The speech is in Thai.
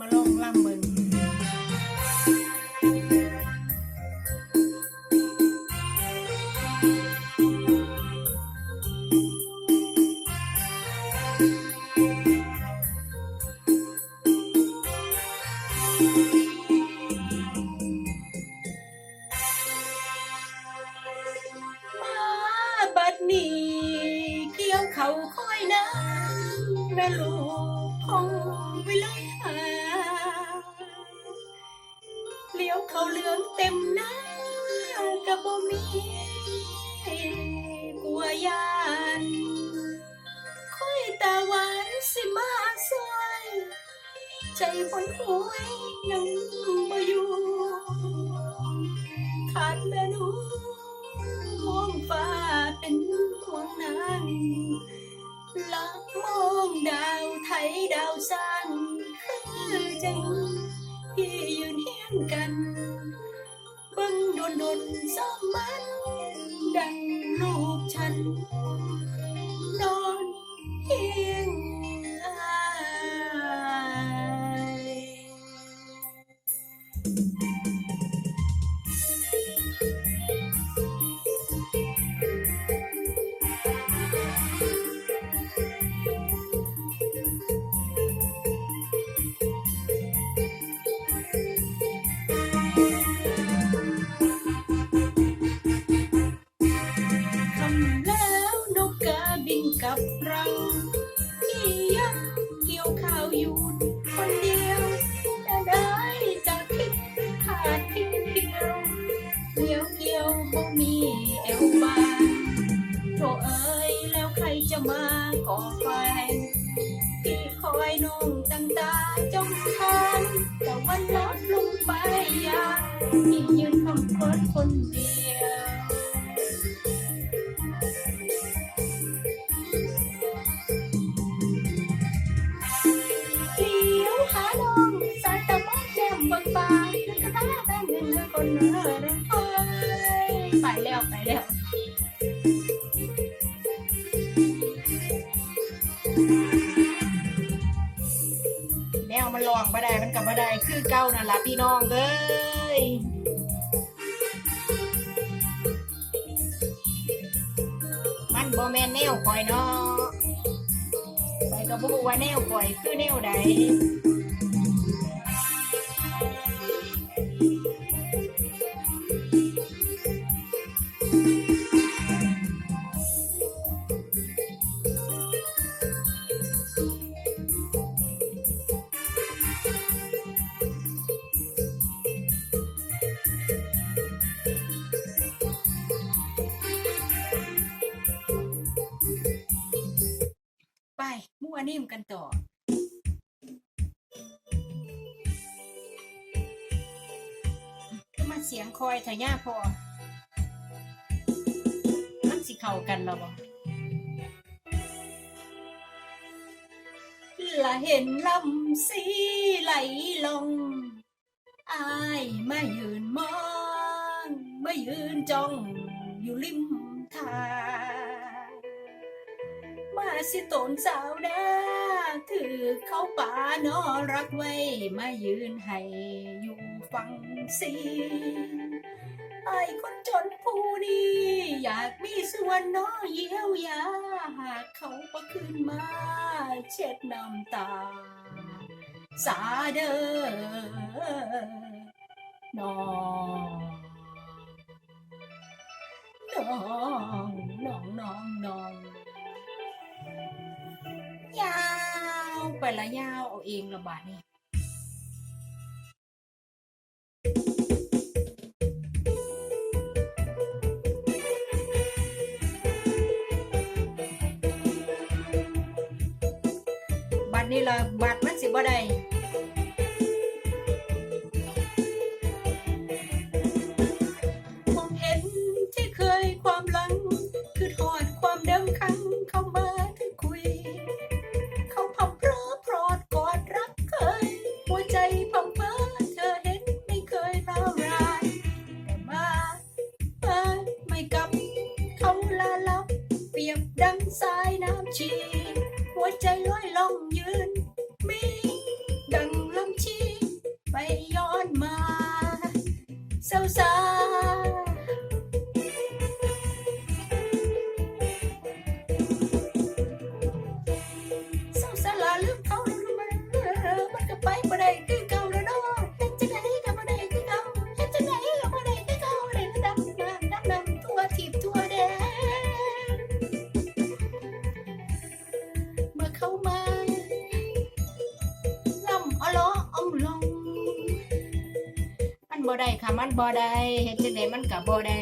มาลองล่ำเบิ่งมาบัดนี้เกี่ยวเขาค่อยนะแม่ลูกพองเวลาเลี้ เขาเหลืองเต็มหน้ากะบ่มีกลัวยานค่อยตาหวานสิมาซอย ใจฝนหวยยังบ่อยู่ขาดแม่นู ยืนเฮียงกันเบิ่งโดนโดนซ้อมมัน ดังลูกฉัน นอนเฮียง ไปแล้วไปแล้วแนวมันลองบ่ได้มันกับบ่ได้คือเก่านั่นล่ะพี่น้องเอ้ยมันบ่แม่นแนวคอยเนาะไปก็บ่ว่าแนวปล่อยคือแนวใด นิ่มกันต่อ มาเสียงคอยทะย่าพอมันสิเข้ากันแล้วบ่ละเห็นลำสีไหลลง อายมายืนมองมายืนจ้องอยู่ริมทาง สิโตนสาวดาถือเขาป่านอรักไว้มายืนให้อยู่ฟังสีไอ้คนจนผู้นี้อยากมีส่วนน้อเยียวยาหากเขาประคืนมา เช็ดน้ำตา สาเด้อน้องน้องน้องน้องน้องาไปละยาวเอาเองละบาดนี่บัดนี้ละบัดมันสิบ่ได้ ดังสายน้ำชี หัวใจลอยล่องยืน บ่ได้ค่ะมันบ่ได้เฮ็ดจังไดมันก็บ่ได้